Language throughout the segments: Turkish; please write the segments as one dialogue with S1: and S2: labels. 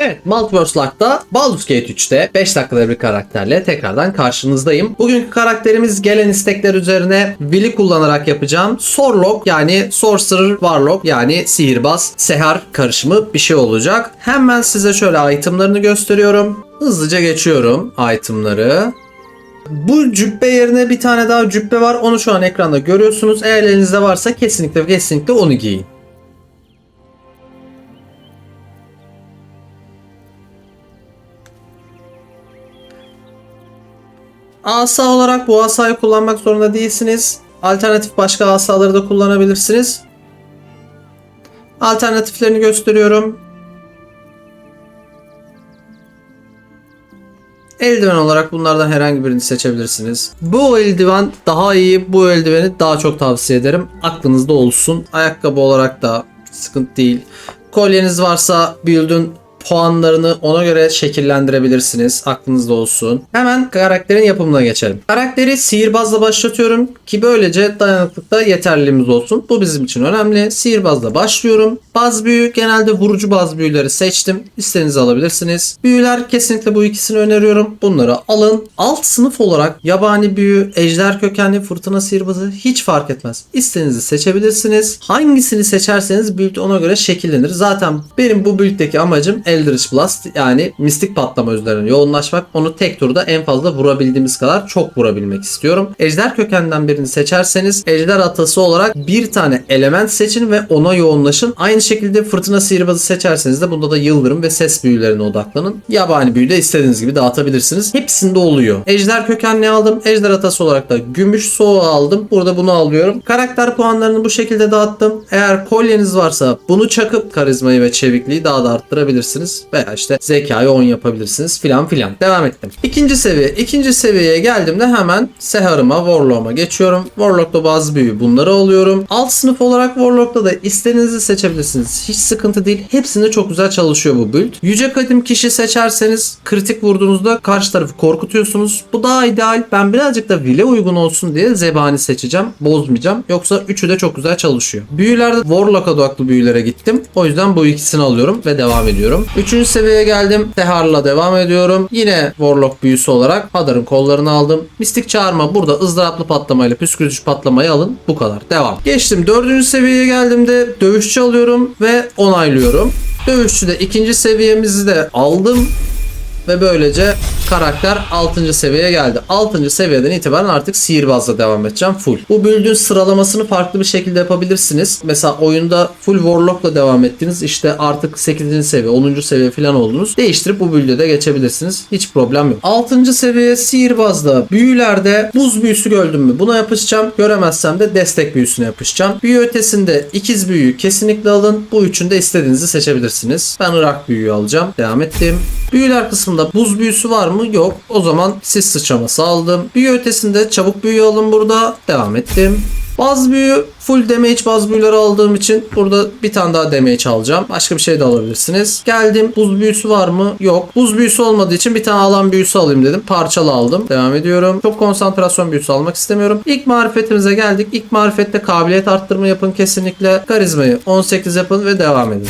S1: Evet, Multiverse Lock'ta Baldur's Gate 3'te 5 dakikada bir karakterle tekrardan karşınızdayım. Bugünkü karakterimiz gelen istekler üzerine Will'i kullanarak yapacağım. Sorlock yani Sorcerer Warlock yani sihirbaz, seher karışımı bir şey olacak. Hemen size şöyle itemlarını gösteriyorum. Hızlıca geçiyorum itemları. Bu cübbe yerine bir tane daha cübbe var. Onu şu an ekranda görüyorsunuz. Eğer elinizde varsa kesinlikle kesinlikle onu giyin. Asa olarak bu asayı kullanmak zorunda değilsiniz. Alternatif başka asaları da kullanabilirsiniz. Alternatiflerini gösteriyorum. Eldiven olarak bunlardan herhangi birini seçebilirsiniz. Bu eldiven daha iyi. Bu eldiveni daha çok tavsiye ederim. Aklınızda olsun. Ayakkabı olarak da sıkıntı değil. Kolyeniz varsa build'ün puanlarını ona göre şekillendirebilirsiniz. Aklınızda olsun. Hemen karakterin yapımına geçelim. Karakteri sihirbazla başlatıyorum ki böylece dayanıklıkta yeterliliğimiz olsun. Bu bizim için önemli. Sihirbazla başlıyorum. Baz büyü genelde vurucu baz büyüleri seçtim. İstediğinizi alabilirsiniz. Büyüler kesinlikle bu ikisini öneriyorum. Bunları alın. Alt sınıf olarak yabani büyü, ejder kökenli, fırtına sihirbazı hiç fark etmez. İstediğinizi seçebilirsiniz. Hangisini seçerseniz build ona göre şekillenir. Zaten benim bu build'deki amacım Eldritch Blast yani mistik patlama üzerine yoğunlaşmak. Onu tek turda en fazla vurabildiğimiz kadar çok vurabilmek istiyorum. Ejder kökenden birini seçerseniz ejder atası olarak bir tane element seçin ve ona yoğunlaşın. Aynı şekilde fırtına sihirbazı seçerseniz de bunda da yıldırım ve ses büyülerine odaklanın. Yabani büyü de istediğiniz gibi dağıtabilirsiniz. Hepsinde oluyor. Ejder kökenli aldım. Ejder atası olarak da gümüş soğuğu aldım. Burada bunu alıyorum. Karakter puanlarını bu şekilde dağıttım. Eğer kolyeniz varsa bunu çakıp karizmayı ve çevikliği daha da arttırabilirsiniz. Veya işte zekayı 10 yapabilirsiniz filan filan. Devam ettim. İkinci seviye. İkinci seviyeye geldiğimde hemen Sehar'ıma, Warlock'uma geçiyorum. Warlock'ta bazı büyü bunları alıyorum. Alt sınıf olarak Warlock'ta da istediğinizi seçebilirsiniz. Hiç sıkıntı değil. Hepsinde çok güzel çalışıyor bu build. Yüce kadim kişi seçerseniz kritik vurduğunuzda karşı tarafı korkutuyorsunuz. Bu daha ideal. Ben birazcık da Will'e uygun olsun diye Zebani seçeceğim. Bozmayacağım. Yoksa üçü de çok güzel çalışıyor. Büyülerde Warlock odaklı büyülere gittim. O yüzden bu ikisini alıyorum ve devam ediyorum. Üçüncü seviyeye geldim. Tehar'la devam ediyorum. Yine Warlock büyüsü olarak Hadar'ın kollarını aldım. Mistik çağırma burada ızdıraplı patlamayla püskürtücü patlamayı alın. Bu kadar. Devam. Geçtim. Dördüncü seviyeye geldiğimde dövüşçü alıyorum ve onaylıyorum. Dövüşçüde ikinci seviyemizi de aldım. Ve böylece karakter 6. seviyeye geldi. 6. seviyeden itibaren artık sihirbazla devam edeceğim full. Bu build'ün sıralamasını farklı bir şekilde yapabilirsiniz. Mesela oyunda full warlock'la devam ettiniz. İşte artık 8. seviye, 10. seviye falan oldunuz. Değiştirip bu build'e de geçebilirsiniz. Hiç problem yok. 6. seviye sihirbazda büyülerde buz büyüsü gördüm mü? Buna yapışacağım. Göremezsem de destek büyüsüne yapışacağım. Büyü ötesinde ikiz büyüyü kesinlikle alın. Bu üçünde istediğinizi seçebilirsiniz. Ben Irak büyüyü alacağım. Devam ettim. Büyüler kısmında buz büyüsü var mı? Yok. O zaman sis sıçraması aldım. Büyü ötesinde çabuk büyü alın burada. Devam ettim. Baz büyü full damage baz büyüleri aldığım için burada bir tane daha damage alacağım. Başka bir şey de alabilirsiniz. Geldim. Buz büyüsü var mı? Yok. Buz büyüsü olmadığı için bir tane alan büyüsü alayım dedim. Parçalı aldım. Devam ediyorum. Çok konsantrasyon büyüsü almak istemiyorum. İlk marifetimize geldik. İlk marifette kabiliyet arttırma yapın kesinlikle. Karizmayı 18 yapın ve devam edin.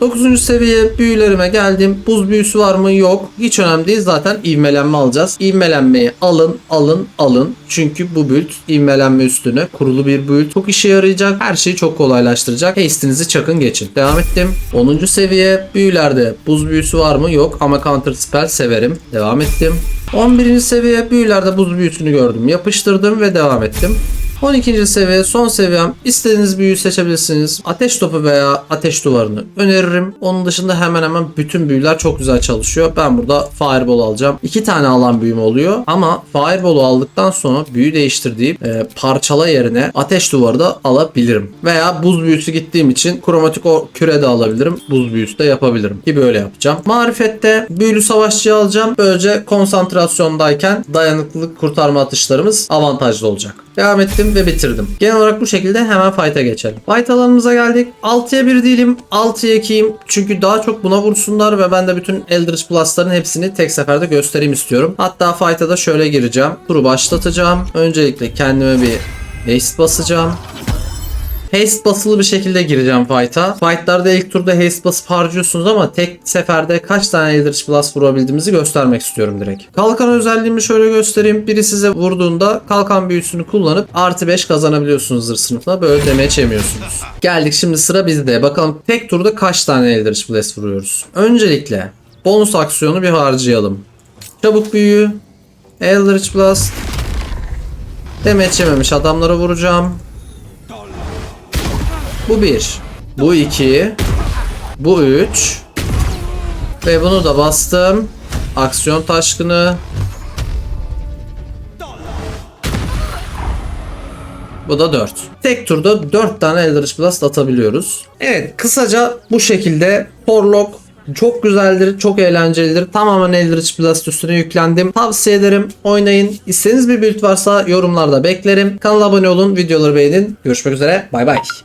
S1: 9. seviye büyülerime geldim. Buz büyüsü var mı? Yok. Hiç önemli değil. Zaten ivmelenme alacağız. İvmelenmeyi alın, alın, alın. Çünkü bu build ivmelenme üstüne kurulu bir build. Çok işe yarayacak. Her şeyi çok kolaylaştıracak. Haste'inizi çakın geçin. Devam ettim. 10. seviye büyülerde buz büyüsü var mı? Yok. Ama counter spell severim. Devam ettim. 11. seviye büyülerde buz büyüsünü gördüm. Yapıştırdım ve devam ettim. 12. seviye son seviyem. İstediğiniz büyüyü seçebilirsiniz. Ateş topu veya ateş duvarını öneririm. Onun dışında hemen hemen bütün büyüler çok güzel çalışıyor. Ben burada Fireball alacağım. İki tane alan büyüm oluyor. Ama Fireball'u aldıktan sonra büyü değiştir deyip e, parçala yerine ateş duvarı da alabilirim. Veya buz büyüsü gittiğim için kromatik o küre de alabilirim. Buz büyüsü de yapabilirim. Ki böyle yapacağım. Marifette büyülü savaşçı alacağım. Böylece konsantrasyondayken dayanıklılık kurtarma atışlarımız avantajlı olacak. Devam ettim ve bitirdim. Genel olarak bu şekilde hemen fight'a geçelim. Fight alanımıza geldik. 6'ya 1 değilim. 6'ya 2'yim. Çünkü daha çok buna vursunlar ve ben de bütün Eldritch Blast'ların hepsini tek seferde göstereyim istiyorum. Hatta fight'a da şöyle gireceğim. Turu başlatacağım. Öncelikle kendime bir haste basacağım. Haste basılı bir şekilde gireceğim fight'a. Fight'larda ilk turda haste basıp harcıyorsunuz ama tek seferde kaç tane Eldritch Blast vurabildiğimizi göstermek istiyorum direkt. Kalkan özelliğimi şöyle göstereyim. Biri size vurduğunda kalkan büyüsünü kullanıp artı 5 kazanabiliyorsunuz zırh. Böyle damage yemiyorsunuz. Geldik şimdi sıra bizde. Bakalım tek turda kaç tane Eldritch Blast vuruyoruz. Öncelikle bonus aksiyonu bir harcayalım. Çabuk büyü, Eldritch Blast, Damage yememiş adamlara vuracağım. Bu bir. Bu iki. Bu üç. Ve bunu da bastım. Aksiyon taşkını. Bu da 4. Tek turda 4 tane Eldritch Blast atabiliyoruz. Evet kısaca bu şekilde Porlog çok güzeldir, çok eğlencelidir. Tamamen Eldritch Blast üstüne yüklendim. Tavsiye ederim. Oynayın. İstediğiniz bir build varsa yorumlarda beklerim. Kanala abone olun, videoları beğenin. Görüşmek üzere. Bay bay.